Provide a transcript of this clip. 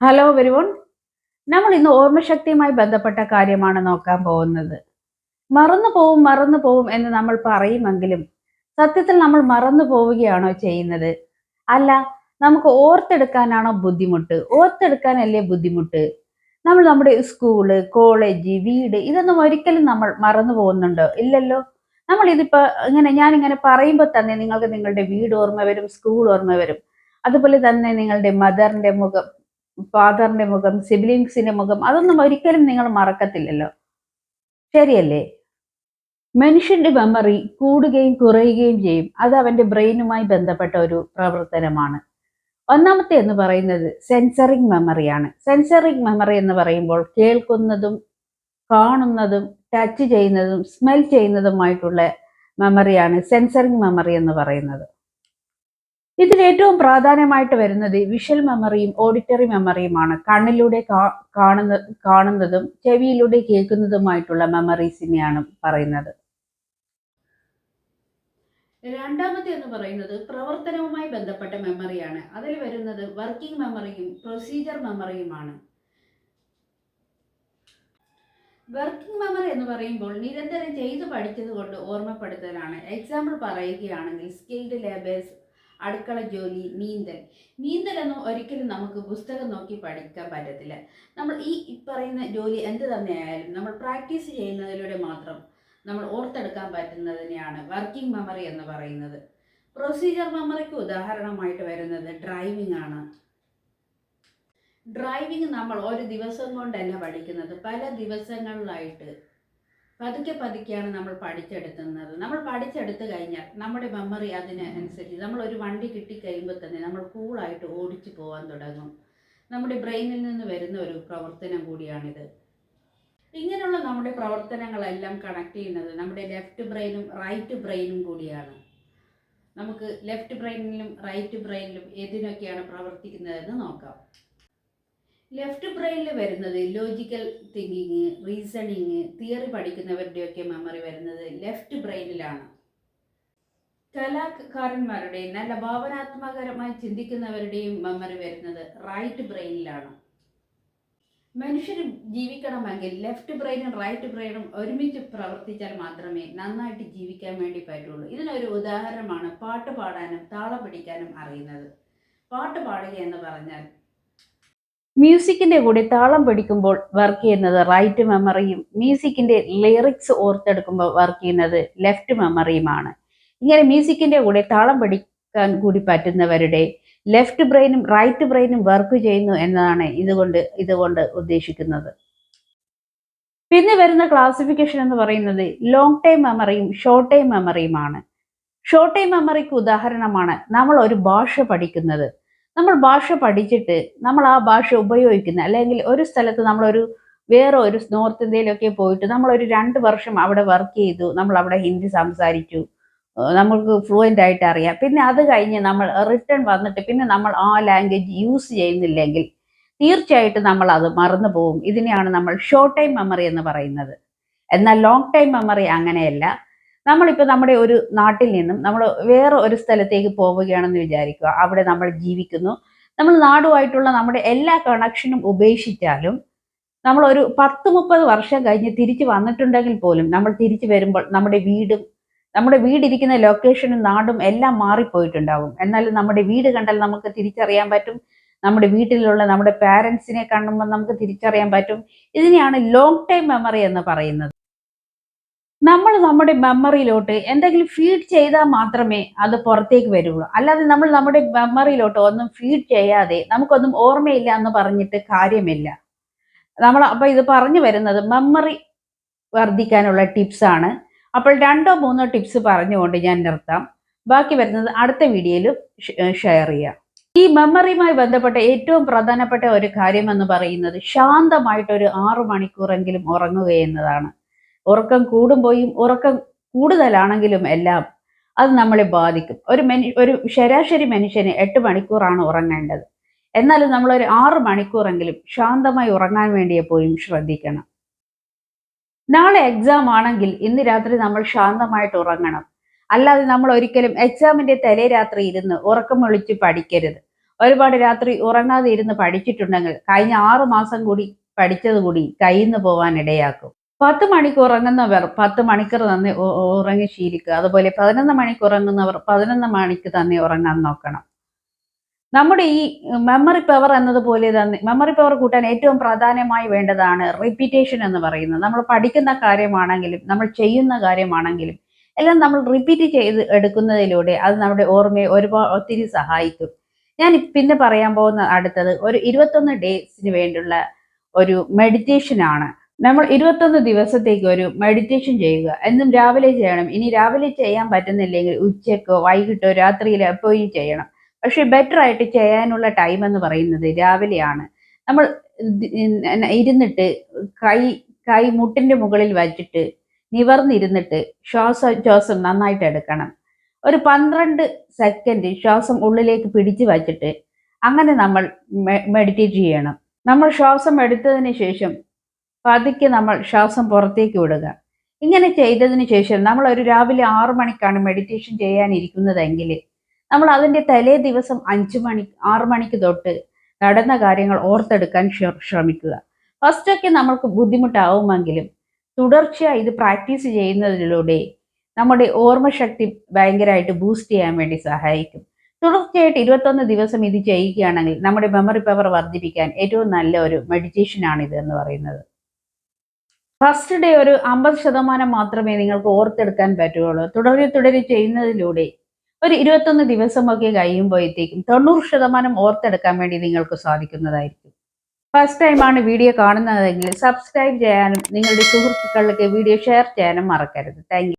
Hello വരുവോൺ നമ്മൾ ഇന്ന് ഓർമ്മശക്തിയുമായി ബന്ധപ്പെട്ട കാര്യമാണ് നോക്കാൻ പോകുന്നത്. മറന്നു പോവും മറന്നു പോവും എന്ന് നമ്മൾ പറയുമെങ്കിലും സത്യത്തിൽ നമ്മൾ മറന്നു പോവുകയാണോ ചെയ്യുന്നത്? അല്ല നമുക്ക് ഓർത്തെടുക്കാനാണോ ബുദ്ധിമുട്ട്? ഓർത്തെടുക്കാനല്ലേ ബുദ്ധിമുട്ട്? നമ്മൾ നമ്മുടെ സ്കൂൾ കോളേജ് വീട് ഇതൊന്നും ഒരിക്കലും നമ്മൾ മറന്നു പോകുന്നുണ്ടോ? ഇല്ലല്ലോ. നമ്മൾ ഇതിപ്പോ ഇങ്ങനെ ഞാൻ ഇങ്ങനെ പറയുമ്പോൾ തന്നെ നിങ്ങൾക്ക് നിങ്ങളുടെ വീട് ഓർമ്മ വരും സ്കൂൾ ഓർമ്മ വരും. അതുപോലെ തന്നെ നിങ്ങളുടെ മദറിന്റെ മുഖം ഫാദറിന്റെ മുഖം സിബ്ലിങ്സിന്റെ മുഖം അതൊന്നും ഒരിക്കലും നിങ്ങൾ മറക്കത്തില്ലല്ലോ. ശരിയല്ലേ? മനുഷ്യന്റെ മെമ്മറി കൂടുകയും കുറയുകയും ചെയ്യും. അത് അവന്റെ ബ്രെയിനുമായി ബന്ധപ്പെട്ട ഒരു പ്രവർത്തനമാണ്. ഒന്നാമത്തെ എന്ന് പറയുന്നത് സെൻസറിങ് മെമ്മറിയാണ് സെൻസറിങ് മെമ്മറി എന്ന് പറയുമ്പോൾ കേൾക്കുന്നതും കാണുന്നതും ടച്ച് ചെയ്യുന്നതും സ്മെൽ ചെയ്യുന്നതുമായിട്ടുള്ള മെമ്മറിയാണ് സെൻസറിങ് മെമ്മറി എന്ന് പറയുന്നത്. ഇതിൽ ഏറ്റവും പ്രാധാന്യമായിട്ട് വരുന്നത് വിഷ്വൽ മെമ്മറിയും ഓഡിറ്ററി മെമ്മറിയുമാണ് കണ്ണിലൂടെ കാണുന്ന കാണുന്നതും ചെവിയിലൂടെ കേൾക്കുന്നതുമായിട്ടുള്ള മെമ്മറീസിനെയാണ് പറയുന്നത്. രണ്ടാമത്തെ എന്ന് പറയുന്നത് പ്രവർത്തനവുമായി ബന്ധപ്പെട്ട മെമ്മറിയാണ് അതിൽ വരുന്നത് വർക്കിംഗ് മെമ്മറിയും പ്രൊസീജിയർ മെമ്മറിയുമാണ് വർക്കിംഗ് മെമ്മറി എന്ന് പറയുമ്പോൾ നിരന്തരം ചെയ്തു പഠിച്ചത് കൊണ്ട് ഓർമ്മപ്പെടുത്തലാണ്. എക്സാമ്പിൾ പറയുകയാണെങ്കിൽ സ്കിൽഡ് ലേബേഴ്സ് അടുക്കള ജോലി നീന്തൽ. നീന്തലൊന്നും ഒരിക്കലും നമുക്ക് പുസ്തകം നോക്കി പഠിക്കാൻ പറ്റത്തില്ല. നമ്മൾ ഈ പറയുന്ന ജോലി എന്ത് തന്നെയായാലും നമ്മൾ പ്രാക്ടീസ് ചെയ്യുന്നതിലൂടെ മാത്രം നമ്മൾ ഓർത്തെടുക്കാൻ പറ്റുന്നതിനെയാണ് വർക്കിംഗ് മെമ്മറി എന്ന് പറയുന്നത്. പ്രൊസീജിയർ മെമ്മറിക്ക് ഉദാഹരണമായിട്ട് വരുന്നത് ഡ്രൈവിംഗ് ആണ്. ഡ്രൈവിംഗ് നമ്മൾ ഒരു ദിവസം കൊണ്ടല്ല പഠിക്കുന്നത്. പല ദിവസങ്ങളിലായിട്ട് പതുക്കെ പതുക്കെയാണ് നമ്മൾ പഠിച്ചെടുക്കുന്നത് നമ്മൾ പഠിച്ചെടുത്ത് കഴിഞ്ഞാൽ നമ്മുടെ മെമ്മറി അതിനനുസരിച്ച് നമ്മൾ ഒരു വണ്ടി കിട്ടിക്കഴിയുമ്പോൾ തന്നെ നമ്മൾ കൂളായിട്ട് ഓടിച്ചു പോകാൻ തുടങ്ങും. നമ്മുടെ ബ്രെയിനിൽ നിന്ന് വരുന്ന ഒരു പ്രവർത്തനം കൂടിയാണിത്. ഇങ്ങനെയുള്ള നമ്മുടെ പ്രവർത്തനങ്ങളെല്ലാം കണക്ട് ചെയ്യുന്നത് നമ്മുടെ ലെഫ്റ്റ് ബ്രെയിനും റൈറ്റ് ബ്രെയിനും കൂടിയാണ്. നമുക്ക് ലെഫ്റ്റ് ബ്രെയിനിലും റൈറ്റ് ബ്രെയിനിലും ഏതിനൊക്കെയാണ് പ്രവർത്തിക്കുന്നതെന്ന് നോക്കാം. ലെഫ്റ്റ് ബ്രെയിനിൽ വരുന്നത് ലോജിക്കൽ തിങ്കിങ് റീസണിങ് തിയറി പഠിക്കുന്നവരുടെയൊക്കെ മെമ്മറി വരുന്നത് ലെഫ്റ്റ് ബ്രെയിനിലാണ്. കലാകാരന്മാരുടെയും നല്ല ഭാവനാത്മകരമായി ചിന്തിക്കുന്നവരുടെയും മെമ്മറി വരുന്നത് റൈറ്റ് ബ്രെയിനിലാണ്. മനുഷ്യർ ജീവിക്കണമെങ്കിൽ ലെഫ്റ്റ് ബ്രെയിനും റൈറ്റ് ബ്രെയിനും ഒരുമിച്ച് പ്രവർത്തിച്ചാൽ മാത്രമേ നന്നായിട്ട് ജീവിക്കാൻ വേണ്ടി പറ്റുള്ളൂ. ഇതിനൊരു ഉദാഹരണമാണ് പാട്ട് പാടാനും താളം പിടിക്കാനും അറിയുന്നത്. പാട്ട് പാടുക എന്ന് പറഞ്ഞാൽ മ്യൂസിക്കിന്റെ കൂടെ താളം പിടിക്കുമ്പോൾ വർക്ക് ചെയ്യുന്നത് റൈറ്റ് മെമ്മറിയും മ്യൂസിക്കിന്റെ ലിറിക്സ് ഓർത്തെടുക്കുമ്പോൾ വർക്ക് ചെയ്യുന്നത് ലെഫ്റ്റ് മെമ്മറിയുമാണ്. ഇങ്ങനെ മ്യൂസിക്കിന്റെ കൂടെ താളം പിടിക്കാൻ കൂടി പറ്റുന്നവരുടെ ലെഫ്റ്റ് ബ്രെയിനും റൈറ്റ് ബ്രെയിനും വർക്ക് ചെയ്യുന്നു എന്നതാണ് ഇതുകൊണ്ട് ഇതുകൊണ്ട് ഉദ്ദേശിക്കുന്നത്. പിന്നെ വരുന്ന ക്ലാസിഫിക്കേഷൻ എന്ന് പറയുന്നത് ലോങ് ടൈം മെമ്മറിയും ഷോർട്ട് ടൈം മെമ്മറിയുമാണ്. ഷോർട്ട് ടൈം മെമ്മറിക്ക് ഉദാഹരണമാണ് നമ്മൾ ഒരു ഭാഷ പഠിക്കുന്നത്. നമ്മൾ ഭാഷ പഠിച്ചിട്ട് നമ്മൾ ആ ഭാഷ ഉപയോഗിക്കുന്ന അല്ലെങ്കിൽ ഒരു സ്ഥലത്ത് നമ്മളൊരു വേറെ ഒരു നോർത്ത് ഇന്ത്യയിലൊക്കെ പോയിട്ട് നമ്മളൊരു രണ്ട് വർഷം അവിടെ വർക്ക് ചെയ്തു നമ്മൾ അവിടെ ഹിന്ദി സംസാരിച്ചു നമുക്ക് ഫ്ലുവന്റ് ആയിട്ട് അറിയാം. പിന്നെ അത് കഴിഞ്ഞ് നമ്മൾ റിട്ടേൺ വന്നിട്ട് പിന്നെ നമ്മൾ ആ ലാംഗ്വേജ് യൂസ് ചെയ്യുന്നില്ലെങ്കിൽ തീർച്ചയായിട്ടും നമ്മൾ അത് മറന്നു പോകും. ഇതിനെയാണ് നമ്മൾ ഷോർട്ട് ടൈം മെമ്മറി എന്ന് പറയുന്നത്. എന്നാൽ ലോങ് ടൈം മെമ്മറി അങ്ങനെയല്ല. നമ്മളിപ്പോൾ നമ്മുടെ ഒരു നാട്ടിൽ നിന്നും നമ്മൾ വേറെ ഒരു സ്ഥലത്തേക്ക് പോവുകയാണെന്ന് വിചാരിക്കുക. അവിടെ നമ്മൾ ജീവിക്കുന്നു. നമ്മൾ നാടുമായിട്ടുള്ള നമ്മുടെ എല്ലാ കണക്ഷനും ഉപേക്ഷിച്ചാലും നമ്മൾ ഒരു പത്ത് മുപ്പത് വർഷം കഴിഞ്ഞ് തിരിച്ചു വന്നിട്ടുണ്ടെങ്കിൽ പോലും നമ്മൾ തിരിച്ചു വരുമ്പോൾ നമ്മുടെ വീടും നമ്മുടെ വീടിരിക്കുന്ന ലൊക്കേഷനും നാടും എല്ലാം മാറിപ്പോയിട്ടുണ്ടാവും. എന്നാലും നമ്മുടെ വീട് കണ്ടാൽ നമുക്ക് തിരിച്ചറിയാൻ പറ്റും. നമ്മുടെ വീട്ടിലുള്ള നമ്മുടെ പാരൻസിനെ കാണുമ്പോൾ നമുക്ക് തിരിച്ചറിയാൻ പറ്റും. ഇതിനെയാണ് ലോങ് ടൈം മെമ്മറി എന്ന് പറയുന്നത്. നമ്മൾ നമ്മുടെ മെമ്മറിയിലോട്ട് എന്തെങ്കിലും ഫീഡ് ചെയ്താൽ മാത്രമേ അത് പുറത്തേക്ക് വരുള്ളൂ. അല്ലാതെ നമ്മൾ നമ്മുടെ മെമ്മറിയിലോട്ട് ഒന്നും ഫീഡ് ചെയ്യാതെ നമുക്കൊന്നും ഓർമ്മയില്ല എന്ന് പറഞ്ഞിട്ട് കാര്യമില്ല. നമ്മൾ അപ്പോൾ ഇത് പറഞ്ഞു വരുന്നത് മെമ്മറി വർദ്ധിക്കാനുള്ള ടിപ്സ് ആണ്. അപ്പോൾ രണ്ടോ മൂന്നോ ടിപ്സ് പറഞ്ഞുകൊണ്ട് ഞാൻ നിർത്താം. ബാക്കി വരുന്നത് അടുത്ത വീഡിയോയിൽ ഷെയർ ചെയ്യാം. ഈ മെമ്മറിയുമായി ബന്ധപ്പെട്ട ഏറ്റവും പ്രധാനപ്പെട്ട ഒരു കാര്യം എന്ന് പറയുന്നത് ശാന്തമായിട്ട് ഒരു ആറു മണിക്കൂറെങ്കിലും ഉറങ്ങുക എന്നതാണ്. ഉറക്കം കൂടുമ്പോയും ഉറക്കം കൂടുതലാണെങ്കിലും എല്ലാം അത് നമ്മളെ ബാധിക്കും. ഒരു മനു ഒരു ശരാശരി മനുഷ്യന് എട്ട് മണിക്കൂറാണ് ഉറങ്ങേണ്ടത്. എന്നാലും നമ്മളൊരു ആറ് മണിക്കൂറെങ്കിലും ശാന്തമായി ഉറങ്ങാൻ വേണ്ടി പോയും ശ്രദ്ധിക്കണം. നാളെ എക്സാം ആണെങ്കിൽ ഇന്ന് രാത്രി നമ്മൾ ശാന്തമായിട്ട് ഉറങ്ങണം. അല്ലാതെ നമ്മൾ ഒരിക്കലും എക്സാമിന്റെ തലേ രാത്രി ഇരുന്ന് ഉറക്കം വിളിച്ച് പഠിക്കരുത്. ഒരുപാട് രാത്രി ഉറങ്ങാതെ ഇരുന്ന് പഠിച്ചിട്ടുണ്ടെങ്കിൽ കഴിഞ്ഞ ആറ് മാസം കൂടി പഠിച്ചത് കൂടി കയ്യിൽ നിന്ന് പോവാൻ ഇടയാക്കും. പത്ത് മണിക്ക് ഉറങ്ങുന്നവർ പത്ത് മണിക്കൂർ തന്നെ ഉറങ്ങി ശീലിക്കുക. അതുപോലെ പതിനൊന്ന് മണിക്ക് ഉറങ്ങുന്നവർ പതിനൊന്ന് മണിക്ക് തന്നെ ഉറങ്ങാൻ നോക്കണം. നമ്മുടെ ഈ മെമ്മറി പവർ എന്നതുപോലെ തന്നെ മെമ്മറി പവർ കൂട്ടാൻ ഏറ്റവും പ്രധാനമായി വേണ്ടതാണ് റിപ്പീറ്റേഷൻ എന്ന് പറയുന്നത്. നമ്മൾ പഠിക്കുന്ന കാര്യമാണെങ്കിലും നമ്മൾ ചെയ്യുന്ന കാര്യമാണെങ്കിലും എല്ലാം നമ്മൾ റിപ്പീറ്റ് ചെയ്ത് എടുക്കുന്നതിലൂടെ അത് നമ്മുടെ ഓർമ്മയെ ഒരുപാട് ഒത്തിരി സഹായിക്കും. ഞാൻ പിന്നെ പറയാൻ പോകുന്ന അടുത്തത് ഒരു ഇരുപത്തൊന്ന് ഡേയ്സിന് വേണ്ടിയുള്ള ഒരു മെഡിറ്റേഷൻ ആണ്. നമ്മൾ ഇരുപത്തൊന്ന് ദിവസത്തേക്ക് ഒരു മെഡിറ്റേഷൻ ചെയ്യുക. എന്നും രാവിലെ ചെയ്യണം. ഇനി രാവിലെ ചെയ്യാൻ പറ്റുന്നില്ലെങ്കിൽ ഉച്ചക്കോ വൈകിട്ടോ രാത്രിയിലോ എപ്പോഴും ചെയ്യണം. പക്ഷെ ബെറ്റർ ആയിട്ട് ചെയ്യാനുള്ള ടൈം എന്ന് പറയുന്നത് രാവിലെയാണ്. നമ്മൾ ഇരുന്നിട്ട് കൈ കൈ മുട്ടിന്റെ മുകളിൽ വച്ചിട്ട് നിവർന്നിരുന്നിട്ട് ശ്വാസോച്ഛ്വാസം നന്നായിട്ട് എടുക്കണം. ഒരു പന്ത്രണ്ട് സെക്കൻഡ് ശ്വാസം ഉള്ളിലേക്ക് പിടിച്ചു വച്ചിട്ട് അങ്ങനെ നമ്മൾ മെഡിറ്റേറ്റ് ചെയ്യണം. നമ്മൾ ശ്വാസം എടുത്തതിന് ശേഷം പതുക്കെ നമ്മൾ ശ്വാസം പുറത്തേക്ക് വിടുക. ഇങ്ങനെ ചെയ്തതിന് ശേഷം നമ്മൾ ഒരു രാവിലെ ആറു മണിക്കാണ് മെഡിറ്റേഷൻ ചെയ്യാനിരിക്കുന്നതെങ്കിൽ നമ്മൾ അതിന്റെ തലേ ദിവസം അഞ്ചു മണി ആറു മണിക്ക് തൊട്ട് നടന്ന കാര്യങ്ങൾ ഓർത്തെടുക്കാൻ ശ്ര- ശ്രമിക്കുക. ഫസ്റ്റൊക്കെ നമ്മൾക്ക് ബുദ്ധിമുട്ടാവുമെങ്കിലും തുടർച്ചയായി ഇത് പ്രാക്ടീസ് ചെയ്യുന്നതിലൂടെ നമ്മുടെ ഓർമ്മശക്തി ഭയങ്കരമായിട്ട് ബൂസ്റ്റ് ചെയ്യാൻ വേണ്ടി സഹായിക്കും. തുടർച്ചയായിട്ട് ഇരുപത്തൊന്ന് ദിവസം ഇത് ചെയ്യുകയാണെങ്കിൽ നമ്മുടെ മെമ്മറി പവർ വർദ്ധിപ്പിക്കാൻ ഏറ്റവും നല്ല ഒരു ഇത് എന്ന് പറയുന്നത്. ഫസ്റ്റ് ഡേ ഒരു അമ്പത് ശതമാനം മാത്രമേ നിങ്ങൾക്ക് ഓർത്തെടുക്കാൻ പറ്റുകയുള്ളൂ. തുടരെ തുടരെ ചെയ്യുന്നതിലൂടെ ഒരു ഇരുപത്തൊന്ന് ദിവസമൊക്കെ കഴിയുമ്പോഴത്തേക്കും തൊണ്ണൂറ് ശതമാനം ഓർത്തെടുക്കാൻ വേണ്ടി നിങ്ങൾക്ക് സാധിക്കുന്നതായിരിക്കും. ഫസ്റ്റ് ടൈമാണ് വീഡിയോ കാണുന്നതെങ്കിൽ സബ്സ്ക്രൈബ് ചെയ്യാനും നിങ്ങളുടെ സുഹൃത്തുക്കളിലേക്ക് വീഡിയോ ഷെയർ ചെയ്യാനും മറക്കരുത്. താങ്ക്